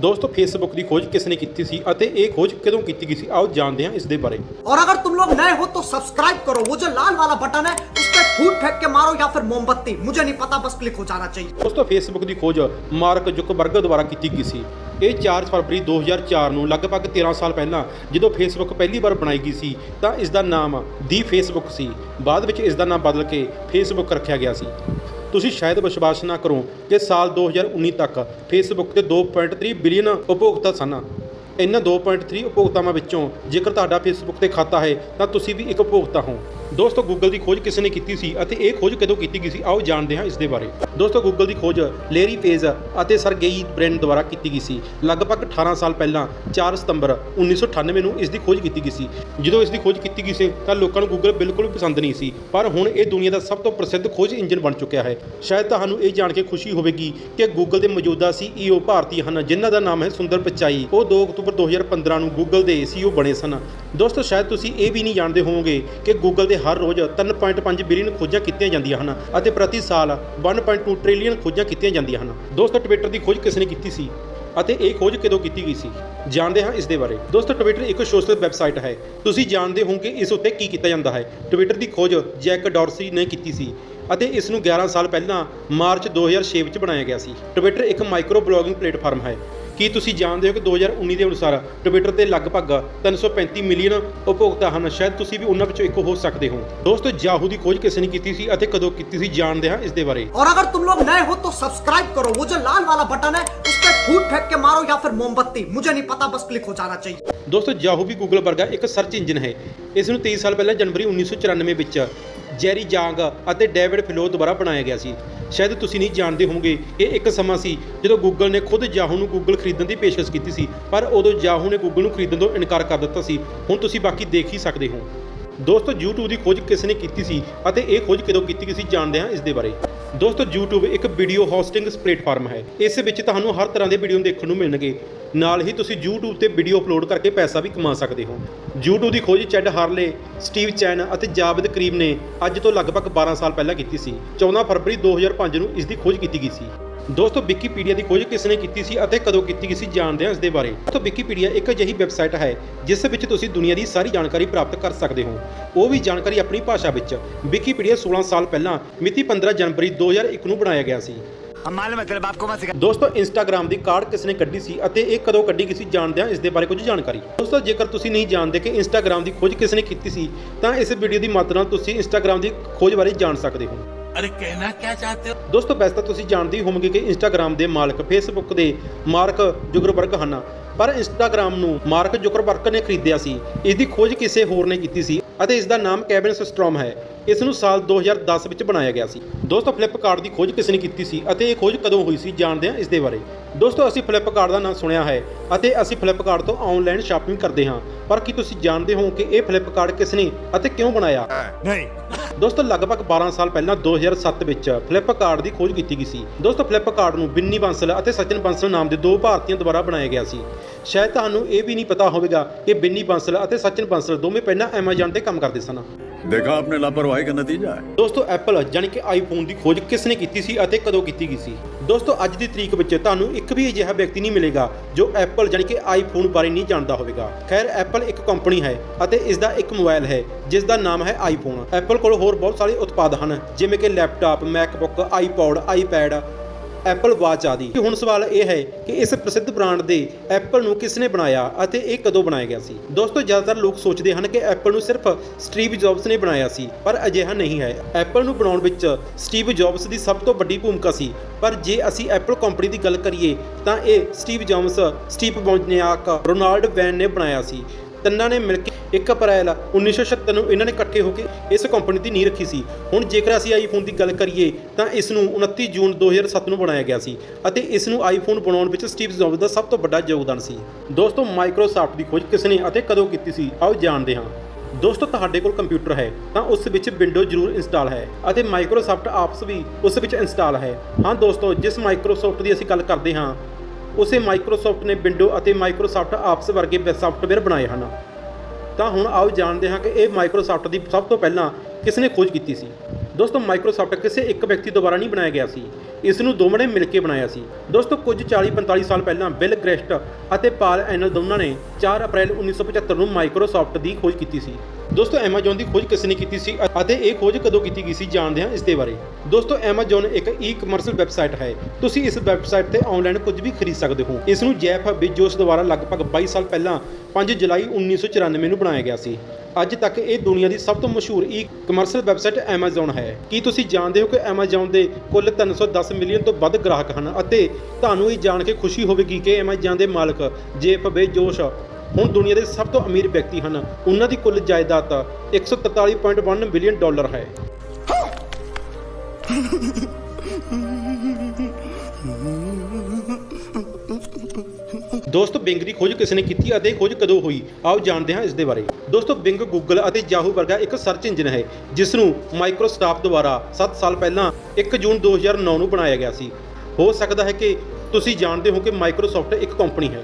ਦੋਸਤੋ ਫੇਸਬੁੱਕ ਦੀ ਖੋਜ ਕਿਸ ਨੇ ਕੀਤੀ ਸੀ ਅਤੇ ਇਹ ਖੋਜ ਕਦੋਂ ਕੀਤੀ ਗਈ ਸੀ ਆਓ ਜਾਣਦੇ ਹਾਂ ਇਸ ਦੇ ਬਾਰੇ और अगर तुम लोग नए हो तो सब्सक्राइब करो वो जो लाल वाला बटन है उस पर फूट फेंक के मारो या फिर मोमबत्ती मुझे नहीं पता बस क्लिक हो जाना चाहिए ਦੋਸਤੋ ਫੇਸਬੁੱਕ ਦੀ ਖੋਜ ਮਾਰਕ ਜ਼ੁਕਰਬਰਗ ਦੁਆਰਾ ਕੀਤੀ ਗਈ ਸੀ ਇਹ 4 ਫਰਵਰੀ 2004 ਨੂੰ ਲਗਭਗ 13 ਸਾਲ ਪਹਿਲਾਂ ਜਦੋਂ ਫੇਸਬੁੱਕ ਪਹਿਲੀ ਵਾਰ ਬਣਾਈ ਗਈ ਸੀ ਤਾਂ ਇਸ ਦਾ ਨਾਮ ਦੀ ਫੇਸਬੁੱਕ ਸੀ ਬਾਅਦ ਵਿੱਚ ਇਸ ਦਾ ਨਾਮ ਬਦਲ ਕੇ ਫੇਸਬੁੱਕ ਰੱਖਿਆ ਗਿਆ ਸੀ ਤੁਸੀਂ ਸ਼ਾਇਦ ਵਿਸ਼ਵਾਸ ਨਾ ਕਰੋ ਕਿ ਸਾਲ 2019 ਤੱਕ ਫੇਸਬੁੱਕ ਤੇ 2.3 ਬਿਲੀਅਨ ਉਪਭੋਗਤਾ ਸਨ। ਇਹਨਾਂ 2.3 ਉਪਭੋਗਤਾਵਾਂ ਵਿੱਚੋਂ ਜੇਕਰ ਤੁਹਾਡਾ ਫੇਸਬੁੱਕ ਤੇ ਖਾਤਾ ਹੈ, ਤਾਂ ਤੁਸੀਂ ਵੀ ਇੱਕ ਉਪਭੋਗਤਾ ਹੋ। ਦੋਸਤੋ ਗੂਗਲ ਦੀ ਖੋਜ ਕਿਸ ਨੇ ਕੀਤੀ ਸੀ ਅਤੇ ਇਹ ਖੋਜ ਕਦੋਂ ਕੀਤੀ ਗਈ ਸੀ? ਆਓ ਜਾਣਦੇ ਹਾਂ ਇਸ ਦੇ ਬਾਰੇ। ਦੋਸਤੋ ਗੂਗਲ ਦੀ ਖੋਜ ਲੇਰੀ ਪੇਜ ਅਤੇ ਸਰਗੇਈ ਬ੍ਰਿਨ ਦੁਆਰਾ ਕੀਤੀ ਗਈ ਸੀ। ਲਗਭਗ 18 ਸਾਲ ਪਹਿਲਾਂ 4 ਸਤੰਬਰ 1998 ਨੂੰ ਇਸ ਦੀ ਖੋਜ ਕੀਤੀ ਗਈ ਸੀ। ਜਦੋਂ ਇਸ ਦੀ ਖੋਜ ਕੀਤੀ ਗਈ ਸੀ, ਤਾਂ ਲੋਕਾਂ ਨੂੰ ਗੂਗਲ ਬਿਲਕੁਲ ਵੀ ਪਸੰਦ ਨਹੀਂ ਸੀ। ਪਰ ਹੁਣ ਇਹ ਦੁਨੀਆ ਦਾ ਸਭ ਤੋਂ ਪ੍ਰਸਿੱਧ ਖੋਜ ਇੰਜਨ ਬਣ ਚੁੱਕਿਆ ਹੈ। ਸ਼ਾਇਦ ਤੁਹਾਨੂੰ ਇਹ ਜਾਣ ਕੇ ਖੁਸ਼ੀ ਹੋਵੇਗੀ ਕਿ ਗੂਗਲ ਦੇ ਮੌਜੂਦਾ CEO ਭਾਰਤੀ ਹਨ, ਜਿਨ੍ਹਾਂ ਦਾ ਨਾਮ ਹੈ ਸੁੰਦਰ ਪਿਚਾਈ। ਉਹ 2 ਅਕਤੂਬਰ 2015 ਨੂੰ ਗੂਗਲ ਦੇ CEO ਬਣੇ ਸਨ। ਦੋਸਤੋ, ਸ਼ਾਇਦ ਤੁਸੀਂ ਇਹ ਵੀ ਨਹੀਂ ਜਾਣਦੇ ਹੋਵੋਗੇ ਕਿ ਗੂਗਲ ਦੇ ਹਰ ਰੋਜ਼ 3.5 ਬਿਲੀਅਨ ਖੋਜਾਂ ਕੀਤੀਆਂ ਜਾਂਦੀਆਂ ਹਨ ਅਤੇ ਪ੍ਰਤੀ ਸਾਲ 1.2 ਟ੍ਰਿਲੀਅਨ ਖੋਜਾਂ ਕੀਤੀਆਂ ਜਾਂਦੀਆਂ ਹਨ। ਦੋਸਤੋ ਟਵਿੱਟਰ ਦੀ ਖੋਜ ਕਿਸ ਨੇ ਕੀਤੀ ਸੀ ਅਤੇ ਇਹ ਖੋਜ ਕਦੋਂ ਕੀਤੀ ਗਈ ਸੀ? ਜਾਣਦੇ ਹਾਂ ਇਸ ਦੇ ਬਾਰੇ। ਦੋਸਤੋ ਟਵਿੱਟਰ ਇੱਕ ਸੋਸ਼ਲ ਵੈਬਸਾਈਟ ਹੈ। ਤੁਸੀਂ ਜਾਣਦੇ ਹੋ ਕਿ ਇਸ ਉੱਤੇ ਕੀ ਕੀਤਾ ਜਾਂਦਾ ਹੈ। ਟਵਿੱਟਰ ਦੀ ਖੋਜ ਜੈਕ ਡਾਰਸੀ ਨੇ ਕੀਤੀ ਸੀ ਅਤੇ ਇਸ ਨੂੰ 11 ਸਾਲ ਪਹਿਲਾਂ ਮਾਰਚ 2006 ਵਿੱਚ ਬਣਾਇਆ ਗਿਆ ਸੀ। ਟਵਿੱਟਰ ਇੱਕ ਮਾਈਕਰੋ ਬਲੌਗਿੰਗ ਪਲੇਟਫਾਰਮ ਹੈ। ਕੀ ਤੁਸੀਂ ਜਾਣਦੇ ਹੋ ਕਿ 2019 ਦੇ ਅਨੁਸਾਰ ਟਵਿੱਟਰ ਤੇ ਲਗਭਗ 335 ਮਿਲੀਅਨ ਉਪਭੋਗਤਾ ਹਨ ਸ਼ਾਇਦ ਤੁਸੀਂ ਵੀ ਉਹਨਾਂ ਵਿੱਚੋਂ ਇੱਕ ਹੋ ਸਕਦੇ ਹੋ ਦੋਸਤੋ ਯਾਹੂ ਦੀ ਖੋਜ ਕਿਸ ਨੇ ਕੀਤੀ ਸੀ ਅਤੇ ਕਦੋਂ ਕੀਤੀ ਸੀ ਜਾਣਦੇ ਹਾਂ ਇਸ ਦੇ ਬਾਰੇ और अगर तुम लोग नए हो तो सब्सक्राइब करो वो जो लाल वाला बटन है उस पर फूट फेंक के मारो या फिर मोमबत्ती मुझे नहीं पता बस क्लिक हो जाना चाहिए ਦੋਸਤੋ ਯਾਹੂ ਵੀ ਗੂਗਲ ਵਰਗਾ ਇੱਕ ਸਰਚ ਇੰਜਨ ਹੈ ਇਸ ਨੂੰ 23 ਸਾਲ ਪਹਿਲਾਂ ਜਨਵਰੀ 1994 ਵਿੱਚ ਜੈਰੀ ਜਾਂਗ ਅਤੇ ਡੇਵਿਡ ਫਿਲੋ ਦੁਆਰਾ ਬਣਾਇਆ ਗਿਆ ਸੀ। ਸ਼ਾਇਦ ਤੁਸੀਂ ਨਹੀਂ ਜਾਣਦੇ ਹੋਵੋਗੇ, ਇਹ ਇੱਕ ਸਮਾਂ ਸੀ ਜਦੋਂ ਗੂਗਲ ਨੇ ਖੁਦ ਯਾਹੂ ਨੂੰ ਗੂਗਲ ਖਰੀਦਣ ਦੀ ਪੇਸ਼ਕਸ਼ ਕੀਤੀ ਸੀ, ਪਰ ਉਦੋਂ ਯਾਹੂ ਨੇ ਗੂਗਲ ਨੂੰ ਖਰੀਦਣ ਤੋਂ ਇਨਕਾਰ ਕਰ ਦਿੱਤਾ ਸੀ। ਹੁਣ ਤੁਸੀਂ ਬਾਕੀ ਦੇਖ ਹੀ ਸਕਦੇ ਹੋ। ਦੋਸਤੋ, YouTube ਦੀ ਖੋਜ ਕਿਸ ਨੇ ਕੀਤੀ ਸੀ ਅਤੇ ਇਹ ਖੋਜ ਕਦੋਂ ਕੀਤੀ ਗਈ ਸੀ ਜਾਣਦੇ ਹਾਂ ਇਸ ਦੇ ਬਾਰੇ। ਦੋਸਤੋ, YouTube ਇੱਕ ਵੀਡੀਓ ਹੋਸਟਿੰਗ ਪਲੇਟਫਾਰਮ ਹੈ। ਇਸ ਵਿੱਚ ਤੁਹਾਨੂੰ ਹਰ ਤਰ੍ਹਾਂ ਦੇ ਵੀਡੀਓ ਦੇਖਣ ਨੂੰ ਮਿਲਣਗੇ। ਨਾਲ ਹੀ ਤੁਸੀਂ YouTube ਤੇ ਵੀਡੀਓ ਅਪਲੋਡ ਕਰਕੇ ਪੈਸਾ ਵੀ ਕਮਾ ਸਕਦੇ ਹੋ। YouTube ਦੀ ਖੋਜ ਚੈਡ ਹਾਰਲੇ ਸਟੀਵ ਚੈਨ ਅਤੇ ਜਾਵੇਦ ਕਰੀਮ ਨੇ ਅੱਜ ਤੋਂ ਲਗਭਗ 12 ਸਾਲ ਪਹਿਲਾਂ ਕੀਤੀ ਸੀ। 14 ਫਰਵਰੀ 2005 ਨੂੰ ਇਸ ਦੀ ਖੋਜ ਕੀਤੀ ਗਈ ਸੀ। ਦੋਸਤੋ ਵਿਕੀਪੀਡੀਆ ਦੀ ਖੋਜ ਕਿਸ ਨੇ ਕੀਤੀ ਸੀ ਅਤੇ ਕਦੋਂ ਕੀਤੀ ਗਈ ਸੀ ਜਾਣਦੇ ਹਾਂ ਇਸ ਦੇ ਬਾਰੇ। ਦੋਸਤੋ ਵਿਕੀਪੀਡੀਆ ਇੱਕ ਅਜਿਹੀ ਵੈਬਸਾਈਟ ਹੈ ਜਿਸ ਵਿੱਚ ਤੁਸੀਂ ਦੁਨੀਆ ਦੀ ਸਾਰੀ ਜਾਣਕਾਰੀ ਪ੍ਰਾਪਤ ਕਰ ਸਕਦੇ ਹੋ। ਉਹ ਵੀ ਜਾਣਕਾਰੀ ਆਪਣੀ ਭਾਸ਼ਾ ਵਿੱਚ। ਵਿਕੀਪੀਡੀਆ 16 ਸਾਲ ਪਹਿਲਾਂ ਮਿਤੀ 15 ਜਨਵਰੀ 2001 ਨੂੰ ਬਣਾਇਆ ਗਿਆ ਸੀ। ਮਾਲੂਮ ਮਤਲਬ ਆਪਕੋ ਮੈਂ ਸਿਖਾ ਦੋਸਤੋ ਇੰਸਟਾਗ੍ਰam ਦੀ ਕਾਰਡ ਕਿਸ ਨੇ ਕੱਢੀ ਸੀ ਅਤੇ ਇਹ ਕਦੋਂ ਕੱਢੀ ਗਈ ਸੀ ਜਾਣਦੇ ਹਾਂ ਇਸ ਦੇ ਬਾਰੇ ਕੁਝ ਜਾਣਕਾਰੀ। ਦੋਸਤੋ ਜੇਕਰ ਤੁਸੀਂ ਨਹੀਂ ਜਾਣਦੇ ਕਿ ਇੰਸਟਾਗ੍ਰam ਦੀ ਖੋਜ ਕਿਸ ਨੇ ਕੀਤੀ ਸੀ ਤਾਂ ਇਸ ਵੀਡੀਓ ਦੀ ਮਦਦ ਨਾਲ ਤੁਸੀਂ ਇੰਸਟਾਗ੍ਰam ਦੀ ਖੋਜ ਬਾਰੇ ਜਾਣ ਸਕਦੇ ਹੋ। ਅਰੇ ਕਹਿਣਾ ਕੀ ਚਾਹਤੇ ਹੋ ਦੋਸਤੋ, ਵੈਸੇ ਤਾਂ ਤੁਸੀਂ ਜਾਣਦੇ ਹੀ ਹੋਵੋਗੇ ਕਿ ਇੰਸਟਾਗ੍ਰam ਦੇ ਮਾਲਕ ਫੇਸਬੁੱਕ ਦੇ ਮਾਰਕ ਜੁਗਰਬਰਗ ਹਨ। ਪਰ ਇੰਸਟਾਗ੍ਰam ਨੂੰ ਮਾਰਕ ਜੁਕਰਬਰਗ ਨੇ ਖਰੀਦਿਆ ਸੀ। ਇਸ ਦੀ ਖੋਜ ਕਿਸੇ ਹੋਰ ਨੇ ਕੀਤੀ ਸੀ ਅਤੇ ਇਸ ਦਾ ਨਾਮ ਕੈਵਿਨ ਸਿਸਟਰੋਮ ਹੈ। ਇਸ ਨੂੰ ਸਾਲ 2010 ਵਿੱਚ ਬਣਾਇਆ ਗਿਆ ਸੀ। ਦੋਸਤੋ ਫਲਿੱਪਕਾਰਟ ਦੀ ਖੋਜ ਕਿਸ ਨੇ ਕੀਤੀ ਸੀ ਅਤੇ ਇਹ ਖੋਜ ਕਦੋਂ ਹੋਈ ਸੀ ਜਾਣਦੇ ਹਾਂ ਇਸ ਦੇ ਬਾਰੇ। ਦੋਸਤੋ ਅਸੀਂ ਫਲਿੱਪਕਾਰਟ ਦਾ ਨਾਮ ਸੁਣਿਆ ਹੈ ਅਤੇ ਅਸੀਂ ਫਲਿੱਪਕਾਰਟ ਤੋਂ ਆਨਲਾਈਨ ਸ਼ਾਪਿੰਗ ਕਰਦੇ ਹਾਂ। ਪਰ ਕੀ ਤੁਸੀਂ ਜਾਣਦੇ ਹੋ ਕਿ ਇਹ ਫਲਿੱਪਕਾਰਟ ਕਿਸ ਨੇ ਅਤੇ ਕਿਉਂ ਬਣਾਇਆ? ਨਹੀਂ। ਦੋਸਤੋ ਲਗਭਗ 12 ਸਾਲ ਪਹਿਲਾਂ 2007 ਵਿੱਚ ਫਲਿੱਪਕਾਰਟ ਦੀ ਖੋਜ ਕੀਤੀ ਗਈ ਸੀ। ਦੋਸਤੋ ਫਲਿੱਪਕਾਰਟ ਨੂੰ ਬਿੰਨੀ ਬੰਸਲ ਅਤੇ ਸਚਨ ਬੰਸਲ ਨਾਮ ਦੇ ਦੋ ਭਾਰਤੀਆਂ ਦੁਆਰਾ ਬਣਾਇਆ ਗਿਆ ਸੀ। ਸ਼ਾਇਦ ਤੁਹਾਨੂੰ ਇਹ ਵੀ ਨਹੀਂ ਪਤਾ ਹੋਵੇਗਾ ਕਿ ਬਿੰਨੀ ਬੰਸਲ ਅਤੇ ਸਚਨ ਬੰਸਲ ਦੋਵੇਂ ਪਹਿਲਾਂ ਐਮਾਜ਼ਾਨ ਤੇ ਕੰਮ ਕਰਦੇ ਸਨ। ਦੇਖਾ ਆਪਣੇ ਲਾਪਰਵਾਹੀ लापरवाही का नतीजा है ਦੋਸਤੋ ਐਪਲ ਯਾਨੀ ਕਿ ਆਈਫੋਨ ਦੀ ਖੋਜ ਕਿਸ ਨੇ ਕੀਤੀ ਸੀ ਅਤੇ ਕਦੋਂ ਕੀਤੀ ਗਈ ਸੀ ਦੋਸਤੋ ਅੱਜ ਦੀ ਤਰੀਕ ਵਿੱਚ ਤੁਹਾਨੂੰ ਇੱਕ ਵੀ ਅਜਿਹਾ ਵਿਅਕਤੀ ਨਹੀਂ ਮਿਲੇਗਾ ਜੋ ਐਪਲ ਯਾਨੀ ਕਿ ਆਈਫੋਨ ਬਾਰੇ ਨਹੀਂ ਜਾਣਦਾ ਹੋਵੇਗਾ ਖੈਰ ਐਪਲ ਇੱਕ ਕੰਪਨੀ ਹੈ ਅਤੇ ਇਸ ਦਾ ਇੱਕ ਮੋਬਾਈਲ ਹੈ ਜਿਸ ਦਾ ਨਾਮ ਹੈ ਆਈਫੋਨ ਐਪਲ ਕੋਲ ਹੋਰ ਬਹੁਤ ਸਾਰੇ ਉਤਪਾਦ ਹਨ ਜਿਵੇਂ ਕਿ laptop MacBook iPod iPad Apple watch ਆਦਿ। ਹੁਣ ਸਵਾਲ ਇਹ ਹੈ ਕਿ ਇਸ ਪ੍ਰਸਿੱਧ ਬ੍ਰਾਂਡ ਦੇ ਐਪਲ ਨੂੰ ਕਿਸ ਨੇ ਬਣਾਇਆ ਅਤੇ ਇਹ ਕਦੋਂ ਬਣਾਇਆ ਗਿਆ ਸੀ? ਦੋਸਤੋ, ਜ਼ਿਆਦਾਤਰ ਲੋਕ ਸੋਚਦੇ ਹਨ ਕਿ ਐਪਲ ਨੂੰ ਸਿਰਫ ਸਟੀਵ ਜੌਬਸ ਨੇ ਬਣਾਇਆ ਸੀ, ਪਰ ਅਜਿਹਾ ਨਹੀਂ ਹੈ। ਐਪਲ ਨੂੰ ਬਣਾਉਣ ਵਿੱਚ ਸਟੀਵ ਜੌਬਸ ਦੀ ਸਭ ਤੋਂ ਵੱਡੀ ਭੂਮਿਕਾ ਸੀ। ਪਰ ਜੇ ਅਸੀਂ ਐਪਲ ਕੰਪਨੀ ਦੀ ਗੱਲ ਕਰੀਏ, ਤਾਂ ਇਹ Steve Jobs, Steve Wozniak Ronald Wayne ਨੇ ਬਣਾਇਆ ਸੀ। ਤਿੰਨਾਂ ਨੇ ਮਿਲ ਕੇ 1 ਅਪ੍ਰੈਲ 1976 ਨੂੰ ਇਹਨਾਂ ਨੇ ਇਕੱਠੇ ਹੋ ਕੇ ਇਸ ਕੰਪਨੀ ਦੀ ਨੀਂਹ ਰੱਖੀ ਸੀ। ਹੁਣ ਜੇਕਰ ਅਸੀਂ ਆਈਫੋਨ ਦੀ ਗੱਲ ਕਰੀਏ, ਤਾਂ ਇਸ ਨੂੰ 29 ਜੂਨ 2007 ਨੂੰ ਬਣਾਇਆ ਗਿਆ ਸੀ ਅਤੇ ਇਸ ਨੂੰ ਆਈਫੋਨ ਬਣਾਉਣ ਵਿੱਚ ਸਟੀਵ ਜੌਬਸ ਦਾ ਸਭ ਤੋਂ ਵੱਡਾ ਯੋਗਦਾਨ ਸੀ। ਦੋਸਤੋ ਮਾਈਕਰੋਸਾਫਟ ਦੀ ਖੋਜ ਕਿਸ ਨੇ ਅਤੇ ਕਦੋਂ ਕੀਤੀ ਸੀ, ਆਓ ਜਾਣਦੇ ਹਾਂ। ਦੋਸਤੋ, ਤੁਹਾਡੇ ਕੋਲ ਕੰਪਿਊਟਰ ਹੈ, ਤਾਂ ਉਸ ਵਿੱਚ ਵਿੰਡੋ ਜ਼ਰੂਰ ਇੰਸਟਾਲ ਹੈ ਅਤੇ ਮਾਈਕਰੋਸਾਫਟ ਆਪਸ ਵੀ ਉਸ ਵਿੱਚ ਇੰਸਟਾਲ ਹੈ। ਹਾਂ ਦੋਸਤੋ, ਜਿਸ ਮਾਈਕਰੋਸਾਫਟ ਦੀ ਅਸੀਂ ਗੱਲ ਕਰਦੇ ਹਾਂ, ਉਸੇ ਮਾਈਕਰੋਸਾਫਟ ਨੇ ਵਿੰਡੋ ਅਤੇ ਮਾਈਕਰੋਸਾਫਟ ਆਪਸ ਵਰਗੇ ਸਾਫਟਵੇਅਰ ਬਣਾਏ ਹਨ। ਤਾਂ ਹੁਣ ਆਓ ਜਾਣਦੇ ਹਾਂ ਕਿ ਇਹ ਮਾਈਕਰੋਸਾਫਟ ਦੀ ਸਭ ਤੋਂ ਪਹਿਲਾਂ ਕਿਸ ਨੇ ਖੋਜ ਕੀਤੀ ਸੀ। ਦੋਸਤੋ ਮਾਈਕਰੋਸਾਫਟ ਕਿਸੇ ਇੱਕ ਵਿਅਕਤੀ ਦੁਆਰਾ ਨਹੀਂ ਬਣਾਇਆ ਗਿਆ ਸੀ। ਇਸ ਨੂੰ ਦੋਵਾਂ ਨੇ ਮਿਲ ਕੇ ਬਣਾਇਆ ਸੀ। ਦੋਸਤੋ, ਕੁਝ 40-45 ਸਾਲ ਪਹਿਲਾਂ ਬਿਲ ਗ੍ਰੈਸਟ ਅਤੇ ਪਾਲ ਐਨਲ ਦੋਨਾਂ ਨੇ 4 ਅਪ੍ਰੈਲ 1975 ਨੂੰ ਮਾਈਕਰੋਸਾਫਟ ਦੀ ਖੋਜ ਕੀਤੀ ਸੀ। ਦੋਸਤੋ ਐਮਾਜ਼ੋਨ ਦੀ ਖੋਜ ਕਿਸ ਨੇ ਕੀਤੀ ਸੀ ਅਤੇ ਇਹ ਖੋਜ ਕਦੋਂ ਕੀਤੀ ਗਈ ਸੀ ਜਾਣਦੇ ਹਾਂ ਇਸ ਦੇ ਬਾਰੇ। ਦੋਸਤੋ ਐਮਾਜ਼ੋਨ ਇੱਕ ਈ-ਕਮਰਸ ਵੈਬਸਾਈਟ ਹੈ। ਤੁਸੀਂ ਇਸ ਵੈਬਸਾਈਟ ਤੇ ਆਨਲਾਈਨ ਕੁਝ ਵੀ ਖਰੀਦ ਸਕਦੇ ਹੋ। ਇਸ ਨੂੰ ਜੈਫ ਬਿਜੋਸ ਦੁਆਰਾ ਲਗਭਗ 22 ਸਾਲ ਪਹਿਲਾਂ 5 ਜੁਲਾਈ 1994 ਨੂੰ ਬਣਾਇਆ ਗਿਆ ਸੀ। ਅੱਜ ਤੱਕ ਇਹ ਦੁਨੀਆ ਦੀ ਸਭ ਤੋਂ ਮਸ਼ਹੂਰ ਈ ਕਮਰਸ਼ੀਅਲ ਵੈਬਸਾਈਟ Amazon ਹੈ। ਕੀ ਤੁਸੀਂ ਜਾਣਦੇ ਹੋ ਕਿ Amazon ਦੇ ਕੁੱਲ 310 ਮਿਲੀਅਨ ਤੋਂ ਵੱਧ ਗ੍ਰਾਹਕ ਹਨ ਅਤੇ ਤੁਹਾਨੂੰ ਇਹ ਜਾਣ ਕੇ ਖੁਸ਼ੀ ਹੋਵੇਗੀ ਕਿ Amazon ਦੇ ਮਾਲਕ ਜੇਫ ਬੇਜੋਸ ਹੁਣ ਦੁਨੀਆ ਦੇ ਸਭ ਤੋਂ ਅਮੀਰ ਵਿਅਕਤੀ ਹਨ। ਉਹਨਾਂ ਦੀ ਕੁੱਲ ਜਾਇਦਾਦ 143.1 ਬਿਲੀਅਨ ਡਾਲਰ ਹੈ। ਦੋਸਤੋ ਬਿੰਗ ਦੀ ਖੋਜ ਕਿਸ ਨੇ ਕੀਤੀ ਅਤੇ ਖੋਜ ਕਦੋਂ ਹੋਈ? ਆਓ ਜਾਣਦੇ ਹਾਂ ਇਸ ਦੇ ਬਾਰੇ। ਦੋਸਤੋ ਬਿੰਗ ਗੂਗਲ ਅਤੇ ਯਾਹੂ ਵਰਗਾ ਇੱਕ ਸਰਚ ਇੰਜਨ ਹੈ ਜਿਸ ਨੂੰ ਮਾਈਕਰੋਸਾਫਟ ਦੁਆਰਾ 7 ਸਾਲ ਪਹਿਲਾਂ 1 ਜੂਨ 2009 ਨੂੰ ਬਣਾਇਆ ਗਿਆ ਸੀ। ਹੋ ਸਕਦਾ ਹੈ ਕਿ ਤੁਸੀਂ ਜਾਣਦੇ ਹੋ ਕਿ ਮਾਈਕਰੋਸਾਫਟ ਇੱਕ ਕੰਪਨੀ ਹੈ।